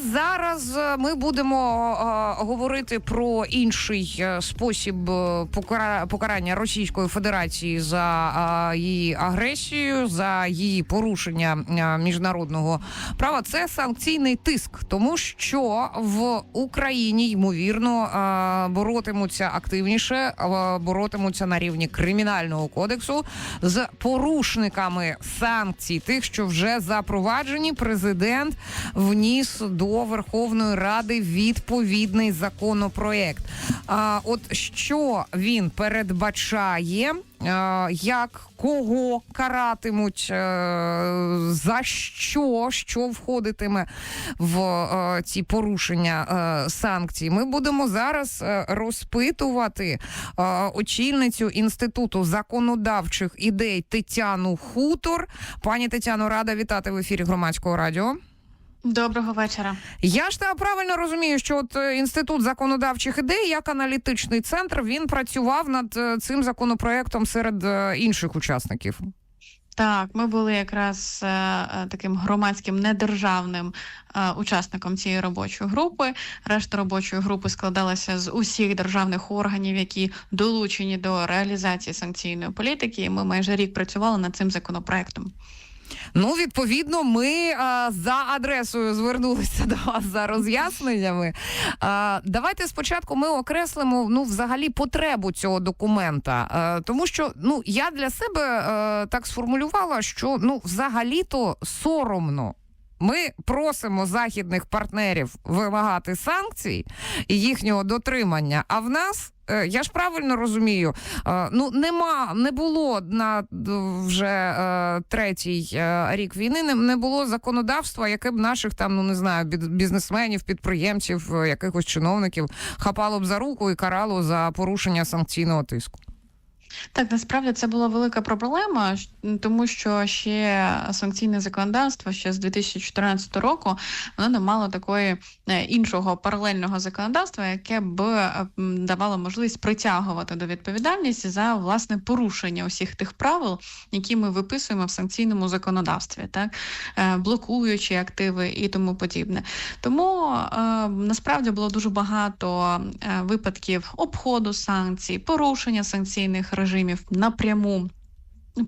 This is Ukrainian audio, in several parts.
зараз е, ми будемо е, говорити про інший е, спосіб покара- покарання Російської Федерації за її агресію, за її порушення міжнародного права. Це санкційний тиск, тому що в Україні ймовірно боротимуться активніше, боротимуться на рівні кримінального кодексу з порушниками санкцій, тих, що вже запроваджені. Президент вніс до Верховної Ради відповідний законопроект. А от що він передбачає? е, Як кого каратимуть, е, за що, що входитиме в е, ці порушення санкцій? Ми будемо зараз розпитувати очільницю інституту законодавчих ідей Тетяну Хутор. Пані Тетяно, рада вітати в ефірі громадського радіо. Доброго вечора. Я ж та правильно розумію, що от е, інститут законодавчих ідей, як аналітичний центр, він працював над е, цим законопроектом серед е, інших учасників. Так, ми були якраз е, е, таким громадським недержавним е, учасником цієї робочої групи. Решта робочої групи складалася з усіх державних органів, які долучені до реалізації санкційної політики. І ми майже рік працювали над цим законопроектом. Ну, відповідно, ми а, за адресою звернулися до вас за роз'ясненнями. А, давайте спочатку ми окреслимо ну, взагалі потребу цього документа. А, тому що ну, я для себе а, так сформулювала, що ну, взагалі-то соромно. Ми просимо західних партнерів вимагати санкцій і їхнього дотримання. А в нас е, я ж правильно розумію, е, ну нема, не було на вже е, третій е, рік війни. Не, було законодавства, яке б наших там, ну не знаю, бізнесменів, підприємців, якихось чиновників хапало б за руку і карало за порушення санкційного тиску. Так, насправді це була велика проблема, тому що ще санкційне законодавство ще з 2014 року воно не мало такої е, іншого паралельного законодавства, яке б е, давало можливість притягувати до відповідальності за власне порушення усіх тих правил, які ми виписуємо в санкційному законодавстві, так Е, блокуючи активи і тому подібне. Тому насправді було дуже багато випадків обходу санкцій, порушення санкційних режимів напряму.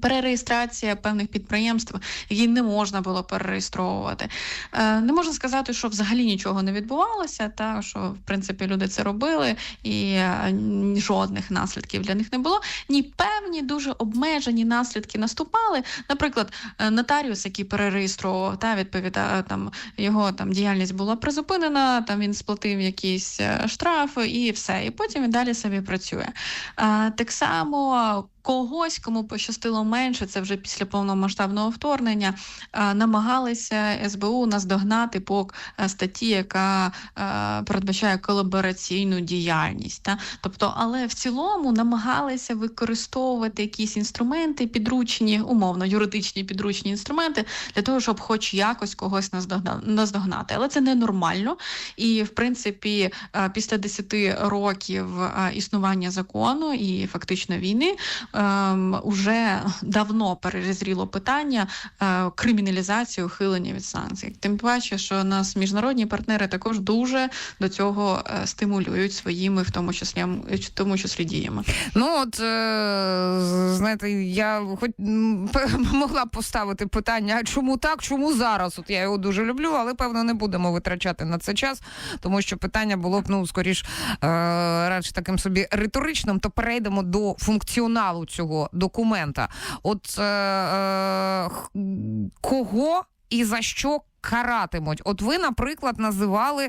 Перереєстрація певних підприємств, які не можна було перереєстровувати. Е, не можна сказати, що взагалі нічого не відбувалося, та що в принципі люди це робили, і е, жодних наслідків для них не було. Ні, певні дуже обмежені наслідки наступали. Наприклад, е, нотаріус, який перереєстровував, та відповідає там його там діяльність була призупинена, там він сплатив якісь штрафи і все. І потім він далі собі працює. Так само. Когось, кому пощастило менше, це вже після повномасштабного вторгнення, намагалися СБУ наздогнати по е, статті, яка е, передбачає колабораційну діяльність. Та? Тобто, але в цілому намагалися використовувати якісь інструменти підручні, умовно, юридичні підручні інструменти для того, щоб хоч якось когось наздогна- наздогнати. Але це ненормально. І, в принципі, е, після 10 років е, існування закону і фактично війни уже давно перезріло питання е, криміналізації ухилення від санкцій. Тим паче, що нас міжнародні партнери також дуже до цього е, стимулюють своїми, в тому числі в тому числі діями. Ну от е, знаєте, я хоч могла поставити питання, а чому так, чому зараз? От я його дуже люблю, але певно не будемо витрачати на це час, тому що питання було б ну скоріш радше таким собі риторичним. То перейдемо до функціоналу цього документа. От е, е, кого і за що каратимуть? От ви, наприклад, називали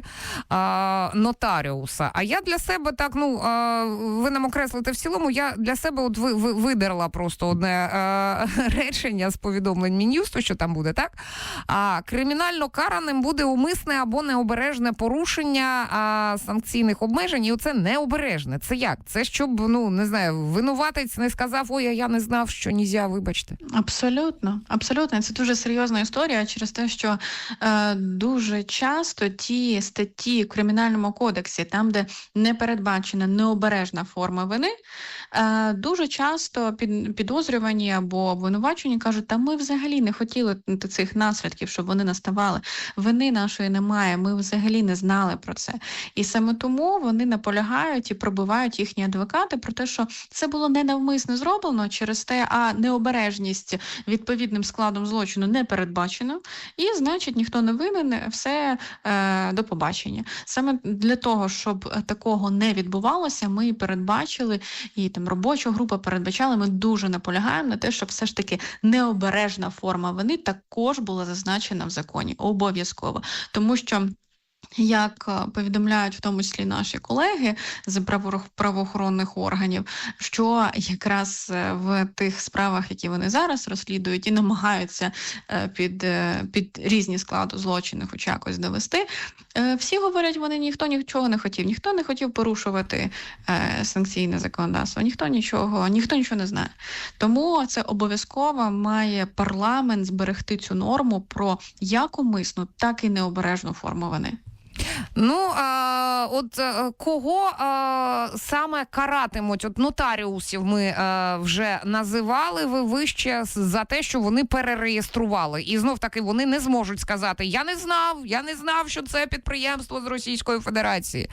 а, нотаріуса. А я для себе так, ну а, ви нам окреслите в цілому. Я для себе от ви, ви, видерла просто одне а, речення з повідомлень Мін'юсту, що там буде, так? А кримінально караним буде умисне або необережне порушення а, санкційних обмежень. І оце необережне. Це як? Це щоб ну не знаю, винуватець не сказав, ой, я не знав, що нізя, вибачте. Абсолютно, абсолютно, це дуже серйозна історія через те, що дуже часто ті статті в кримінальному кодексі, там, де не передбачена необережна форма вини, е, дуже часто під, підозрювані або обвинувачені кажуть, та ми взагалі не хотіли цих наслідків, щоб вони наставали. Вини нашої немає, ми взагалі не знали про це. І саме тому вони наполягають і пробивають їхні адвокати про те, що це було ненавмисно зроблено через те, а необережність відповідним складом злочину не передбачено, і значить ніхто не винен, все е, до побачення. Саме для того, щоб такого не відбувалося, ми передбачили, і там робоча група передбачала. Ми дуже наполягаємо на те, щоб все ж таки необережна форма вини також була зазначена в законі обов'язково, тому що. Як е, повідомляють в тому числі наші колеги з право- правоохоронних органів, що якраз е, в тих справах, які вони зараз розслідують, і намагаються е, під, під різні склади злочину хоч якось довести, всі говорять, вони ніхто нічого не хотів, ніхто не хотів порушувати санкційне законодавство, ніхто нічого, ніхто нічого не знає. Тому це обов'язково має парламент зберегти цю норму про як умисну, так і необережну форму вини. Ну а, от е, кого а, саме каратимуть? От нотаріусів ми е, вже називали ви вище за те, що вони перереєстрували, і знов таки вони не зможуть сказати: Я не знав, я не знав, що це підприємство з Російської Федерації.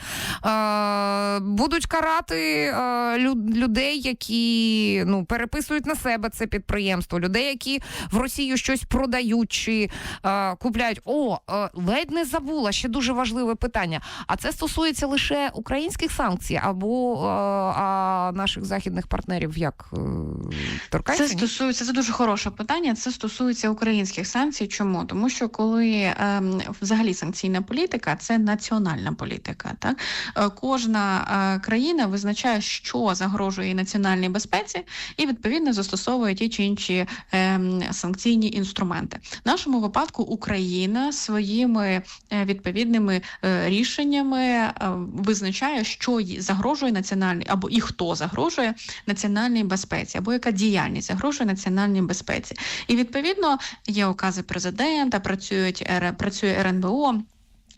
Е, будуть карати лю- людей, які ну переписують на себе це підприємство, людей, які в Росію щось продають чи е, купляють. О, е, ледь не забула ще дуже важливе питання. А це стосується лише українських санкцій або е, а наших західних партнерів як е, торкається? Це стосується це дуже хороше питання. Це стосується українських санкцій. Чому? Тому що коли ем, взагалі санкційна політика це національна політика. Так Е, кожна е, країна визначає, що загрожує її національній безпеці, і відповідно застосовує ті чи інші ем, санкційні інструменти. В нашому випадку Україна своїми відповідними е, рішеннями е, визначає, що загрожує національній або і хто загрожує національній безпеці, або яка діяльність загрожує національній безпеці. І відповідно є укази президента, працюють працює РНБО.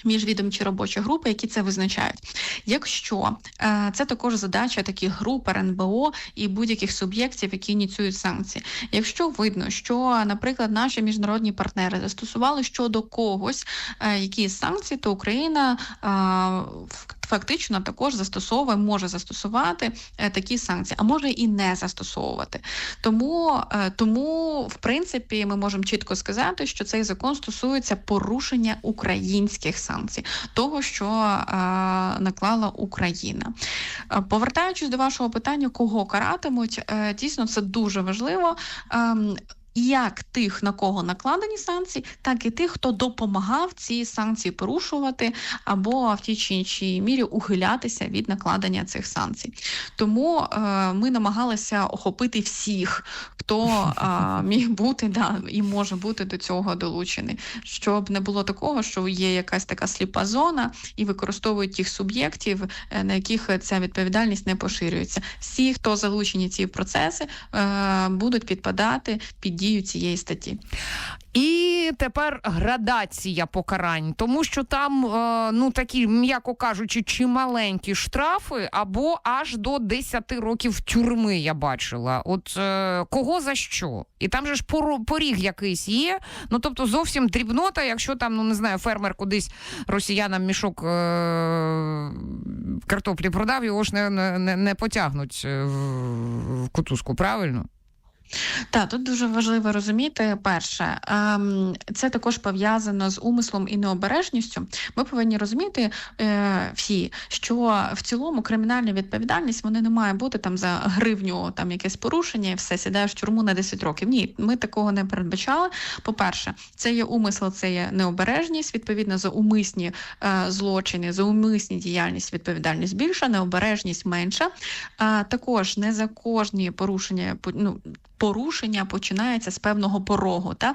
Міжвідомчі робочі групи, які це визначають. Якщо е, це також задача таких груп РНБО і будь-яких суб'єктів, які ініціюють санкції. Якщо видно, що, наприклад, наші міжнародні партнери застосували щодо когось е, якісь санкції, то Україна е, ф- фактично також застосовує, може застосувати е, такі санкції, а може і не застосовувати. Тому, е, тому, в принципі, ми можемо чітко сказати, що цей закон стосується порушення українських санкцій, того, що е, наклала Україна. Повертаючись до вашого питання, кого каратимуть, дійсно це дуже важливо. Як тих, на кого накладені санкції, так і тих, хто допомагав ці санкції порушувати або в тій чи іншій мірі ухилятися від накладення цих санкцій. Тому е, ми намагалися охопити всіх, хто а, міг бути да, і може бути до цього долучений, щоб не було такого, що є якась така сліпа зона і використовують тих суб'єктів, е, на яких ця відповідальність не поширюється. Всі, хто залучені ці процеси, е, будуть підпадати під дію цієї статті. І тепер градація покарань, тому що там е, ну такі, м'яко кажучи, чималенькі штрафи або аж до 10 років тюрми я бачила. От е, кого за що? І там же ж поріг якийсь є. Ну тобто зовсім дрібнота, якщо там, ну не знаю, фермер кудись росіянам мішок е, картоплі продав, його ж не, не, не- потягнуть е, в кутузку, правильно? Так, тут дуже важливо розуміти перше, ем, це також пов'язано з умислом і необережністю. Ми повинні розуміти е, всі, що в цілому кримінальна відповідальність вони не має бути там за гривню, там якесь порушення, і все сідаєш в тюрму на 10 років. Ні, ми такого не передбачали. По-перше, це є умисел, це є необережність. Відповідно, за умисні е, злочини, за умисні діяльність відповідальність більша, необережність менша. Також не за кожні порушення ну, порушення починається з певного порогу. Та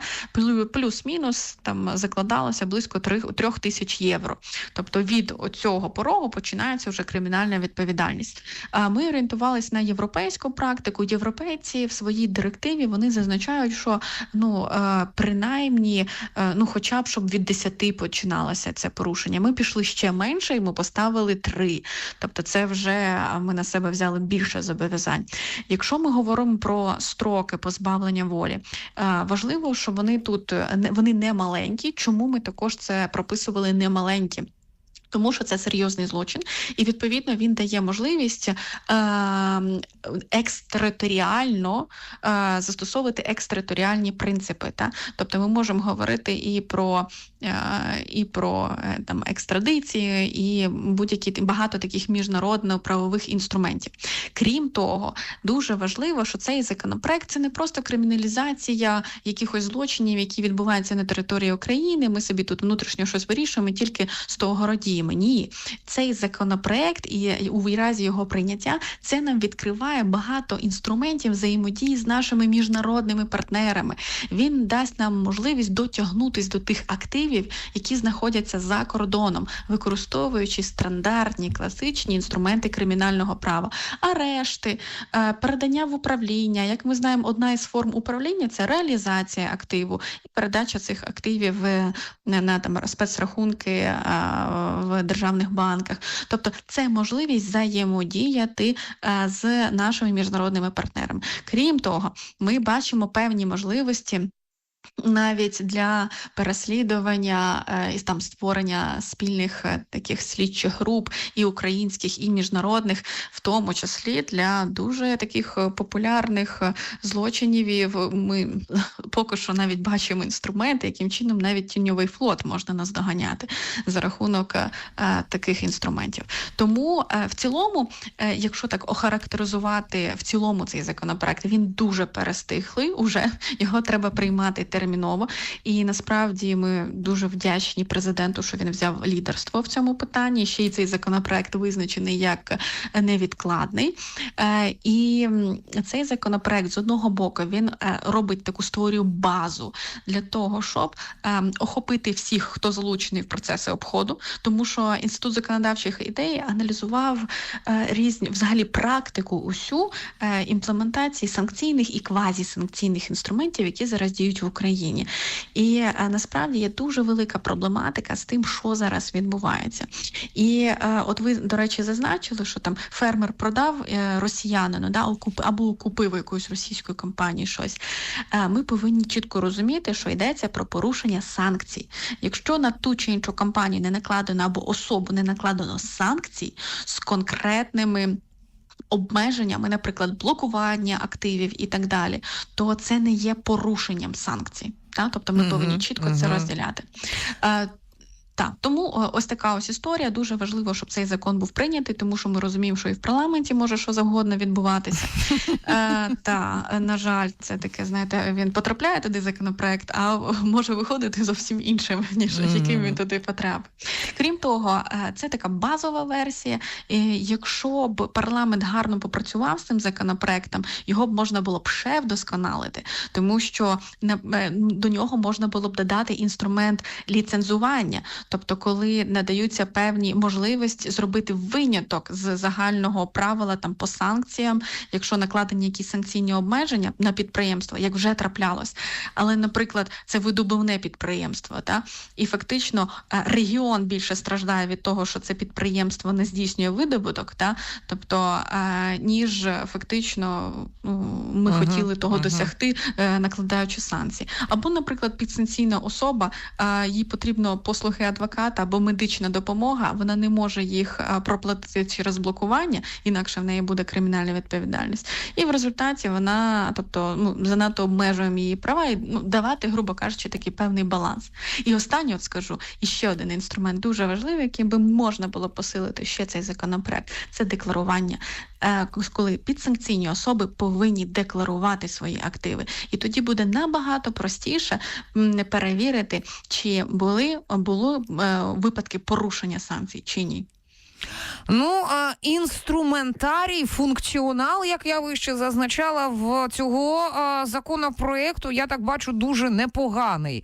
плюс-мінус там закладалося близько трьох трьох тисяч євро. Тобто від цього порогу починається вже кримінальна відповідальність. А ми орієнтувалися на європейську практику. Європейці в своїй директиві вони зазначають, що ну е, принаймні, е, ну хоча б щоб від 10 починалося це порушення. Ми пішли ще менше, і ми поставили 3. Тобто, це вже ми на себе взяли більше зобов'язань. Якщо ми говоримо про строки позбавлення волі, е, важливо, що вони тут е, вони не маленькі. Чому ми також це прописували не маленькі? Тому що це серйозний злочин, і відповідно він дає можливість е, екстериторіально е, застосовувати екстериторіальні принципи. Та? Тобто ми можемо говорити і про, е, і про там, екстрадиції, і будь-які багато таких міжнародно-правових інструментів. Крім того, дуже важливо, що цей законопроект це не просто криміналізація якихось злочинів, які відбуваються на території України. Ми собі тут внутрішньо щось вирішуємо, тільки з того радіємо. Ні, цей законопроект і у разі його прийняття це нам відкриває багато інструментів взаємодії з нашими міжнародними партнерами. Він дасть нам можливість дотягнутись до тих активів, які знаходяться за кордоном, використовуючи стандартні класичні інструменти кримінального права, арешти, е, передання в управління. Як ми знаємо, одна із форм управління це реалізація активу і передача цих активів е, на там спецрахунки е, в державних банках. Тобто, це можливість взаємодіяти е, з нашими міжнародними партнерами. Крім того, ми бачимо певні можливості. Навіть для переслідування е, і там створення спільних е, таких слідчих груп і українських, і міжнародних, в тому числі для дуже таких е, популярних злочинів. Ми поки що навіть бачимо інструменти, яким чином навіть тіньовий флот можна наздоганяти за рахунок таких інструментів. Тому в цілому, якщо так охарактеризувати в цілому цей законопроект, він дуже перестихлий. Уже його треба приймати терміново. І насправді ми дуже вдячні президенту, що він взяв лідерство в цьому питанні. Ще й цей законопроект визначений як е, невідкладний. Е, І цей законопроект з одного боку він е, робить таку створює базу для того, щоб ем, охопити всіх, хто залучений в процеси обходу, тому що інститут законодавчих ідей аналізував е, різні взагалі практику усю е, імплементації санкційних і квазісанкційних інструментів, які зараз діють в Україні. І е, насправді є дуже велика проблематика з тим, що зараз відбувається. І е, от ви, до речі, зазначили, що там фермер продав е, росіянину, да, або купив у якоїсь російської компанії щось. Ми повинні чітко розуміти, що йдеться про порушення санкцій. Якщо на ту чи іншу компанію не накладено або особу не накладено санкцій з конкретними. Обмеженнями, наприклад, блокування активів і так далі, то це не є порушенням санкцій. Та? Тобто ми повинні чітко це розділяти. Е, так, тому ось така ось історія. Дуже важливо, щоб цей закон був прийнятий, тому що ми розуміємо, що і в парламенті може що завгодно відбуватися. Е, та, е, на жаль, це таке, знаєте, він потрапляє туди законопроект, а може виходити зовсім іншим, ніж яким він туди потрапив. Крім того, е, це така базова версія. І якщо б парламент гарно попрацював з цим законопроектом, його б можна було б ще вдосконалити, тому що е, до нього можна було б додати інструмент ліцензування. Тобто, коли надаються певні можливості зробити виняток з загального правила там по санкціям, якщо накладені якісь санкційні обмеження на підприємство, як вже траплялось. Але, наприклад, це видобувне підприємство, та і фактично е, регіон більше страждає від того, що це підприємство не здійснює видобуток, та тобто е, ніж фактично ну, ми Мгм, хотіли того мгм. досягти, е, накладаючи санкції. Або, наприклад, підсанкційна особа, їй потрібно послуги адвоката або медична допомога, вона не може їх е, проплатити через блокування, інакше в неї буде кримінальна відповідальність. І в результаті вона, тобто, ну занадто обмежуємо її права і ну, давати, грубо кажучи, такий певний баланс. І останнє от скажу, і ще один інструмент дуже важливий, яким би можна було посилити ще цей законопроект, це декларування. Е, Коли підсанкційні особи повинні декларувати свої активи, і тоді буде набагато простіше перевірити, чи були було е, випадки порушення санкцій чи ні. Ну, інструментарій, функціонал, як я вище зазначала, в цього законопроекту, я так бачу, дуже непоганий.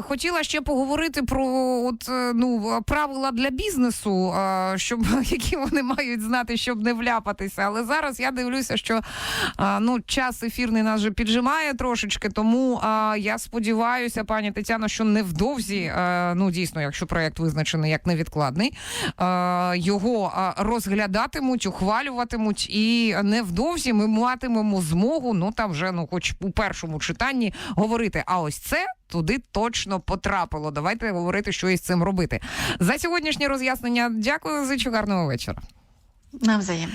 Хотіла ще поговорити про от, е, ну, правила для бізнесу, щоб які вони мають знати, щоб не вляпатися. Але зараз я дивлюся, що ну, час ефірний нас вже піджимає трошечки, тому я сподіваюся, пані Тетяно, що невдовзі, ну дійсно, якщо проект визначений як невідкладний, його розглядатимуть, ухвалюватимуть, і невдовзі ми матимемо змогу, ну там вже ну, хоч у першому читанні говорити. А ось це. Туди точно потрапило. Давайте говорити, що із цим робити. За сьогоднішнє роз'яснення. Дякую, зичу гарного вечора. Навзаєм.